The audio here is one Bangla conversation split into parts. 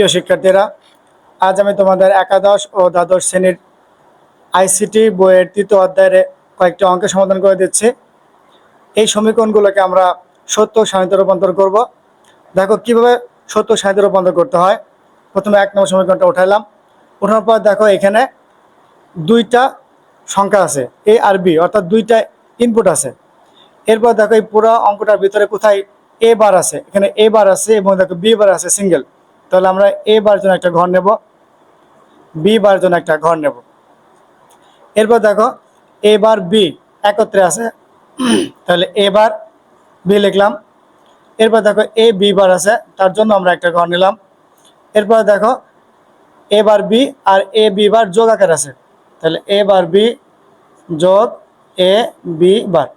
প্রিয় শিক্ষার্থীরা, আজ আমি তোমাদের একাদশ ও দ্বাদশ শ্রেণির আইসিটি বইয়ের তৃতীয় অধ্যায়ের কয়েকটি অঙ্কের সমাধান করে দিচ্ছি। এই সমীকরণগুলোকে আমরা সত্য সাহিত্য রূপান্তর করব। দেখো, কীভাবে সত্য সাহিত্য রূপান্তর করতে হয়? প্রথমে এক নম্বর সমীকরণটা উঠাইলাম। ওঠানোর পর দেখো, এখানে দুইটা সংখ্যা আছে, এ আর বি, অর্থাৎ দুইটা ইনপুট আছে। এরপর দেখো, এই পুরো অঙ্কটার ভিতরে কোথায় এ বার আছে? এখানে এ বার আছে এবং দেখো বি বার আছে সিঙ্গেল তাহলে আমরা এ বার জন্য একটা ঘর নেব বি বার জন্য একটা ঘর নেব। এরপর দেখো এ বার বি একত্রে আছে। তাহলে এ বার বি লিখলাম। এরপর দেখো এ বি বার আছে, তার জন্য আমরা একটা ঘর নিলাম। এরপর দেখো এ বার বি আর এ বি বার যোগ আকার আছে। তাহলে এ বার বি যোগ এ বি বার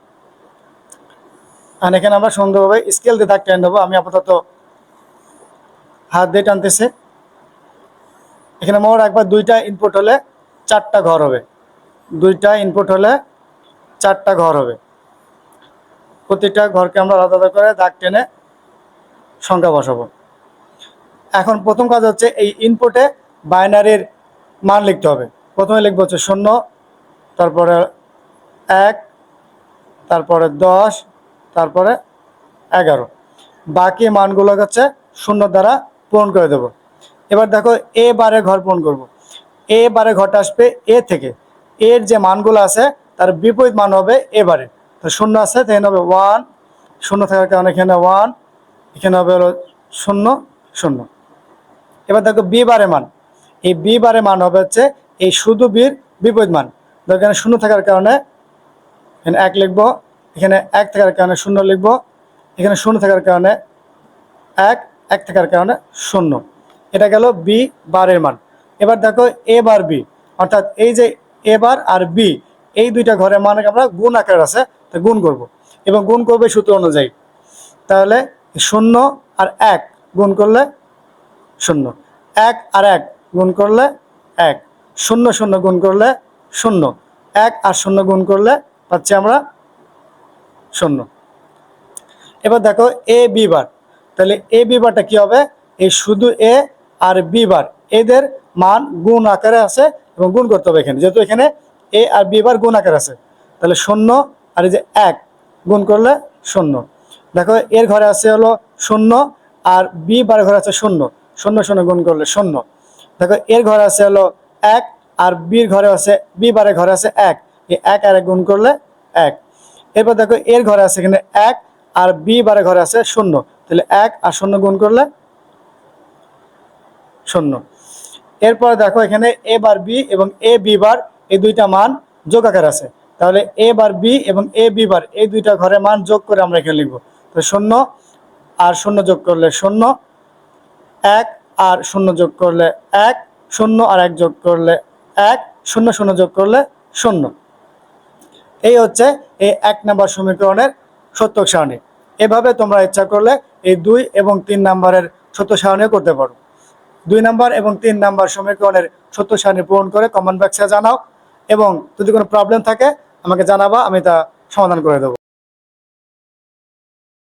আর এখানে আমরা সুন্দরভাবে স্কেল দিয়ে টেনে নেব আমি আপাতত হাত দিয়ে টানতেছে। এখানে মোট একবার দুইটা ইনপুট হলে চারটা ঘর হবে। দুইটা ইনপুট হলে চারটা ঘর হবে। প্রতিটা ঘরকে আমরা আলাদা আলাদা করে দাগ টেনে সংখ্যা বসাবো। এখন প্রথম কাজ হচ্ছে এই ইনপুটে বাইনারির মান লিখতে হবে। প্রথমে লিখব হচ্ছে শূন্য, তারপরে এক, তারপরে দশ, তারপরে এগারো। বাকি মানগুলো হচ্ছে শূন্য দ্বারা পূরণ করে দেব। এবার দেখো, এ বারে ঘর পূরণ করব। এ বারে ঘরটা আসবে এ থেকে। এর যে মানগুলো আছে, তার বিপরীত মান হবে এ বারে। তো শূন্য আছে এখানে হবে ওয়ান। শূন্য থাকার কারণে এখানে ওয়ান, এখানে হবে হলো শূন্য শূন্য। এবার দেখো, বি বারে মান। এই বি বারে মান হবে হচ্ছে এই শুধু বির বিপরীত মান। দেখো এখানে শূন্য থাকার কারণে এখানে এক লিখব, এখানে এক থাকার কারণে শূন্য লিখব, এখানে শূন্য থাকার কারণে এক এক থাকার কারণে শূন্য। এটা গেল বি বারের মান। এবার দেখো এ বার বি অর্থাৎ এই যে এ বার আর বি এই দুইটা ঘরের মান আমরা গুণ আকার আছে, তা গুণ করব। এবং গুণ করবে সূত্র অনুযায়ী। তাহলে শূন্য আর এক গুণ করলে শূন্য। এক আর এক গুণ করলে এক। শূন্য শূন্য গুণ করলে শূন্য। এক আর শূন্য গুণ করলে পাচ্ছি আমরা শূন্য। এবার দেখো এ বি বার। তাহলে এ বি বারটা কি হবে? এই শুধু এ আর বি বার, এদের মান গুণ আকারে আছে এবং গুণ করতে হবে এখানে। যেহেতু এখানে এ আর বি বার গুণ আকারে আছে, তাহলে শূন্য আর এই যে এক গুণ করলে শূন্য। দেখো, এর ঘরে আছে হলো শূন্য আর বি বার ঘরে আছে শূন্য। শূন্য শূন্য গুণ করলে শূন্য। দেখো, এর ঘরে আছে হলো এক আর বির ঘরে আছে, বি বারে ঘরে আছে এক। এই এক আর এক গুণ করলে এক। এরপর দেখো, এর ঘরে আছে এখানে এক আর বি বারে ঘরে আছে শূন্য। তাহলে এক আর শূন্য গুণ করলে শূন্য। এরপর দেখো এখানে এ বার বি এবং এ বি বার এই দুইটা মান যোগ আকার আছে। তাহলে এ বার বি এবং এ বি বার এই দুইটা ঘরে মান যোগ করে আমরা এখানে লিখব। তো শূন্য আর শূন্য যোগ করলে শূন্য, এক আর শূন্য যোগ করলে এক, শূন্য আর এক যোগ করলে এক, শূন্য শূন্য যোগ করলে শূন্য। এই হচ্ছে এই এক নম্বর সমীকরণের সত্য সারণী। এভাবে তোমরা ইচ্ছা করলে এই দুই এবং তিন নাম্বারের সত্য সারণীও করতে পারো। দুই নাম্বার এবং তিন নাম্বার সমীকরণের সত্য সারণী পূরণ করে কমেন্ট বক্সে জানাও এবং যদি কোনো প্রবলেম থাকে, আমাকে জানাবা, আমি তা সমাধান করে দেবো।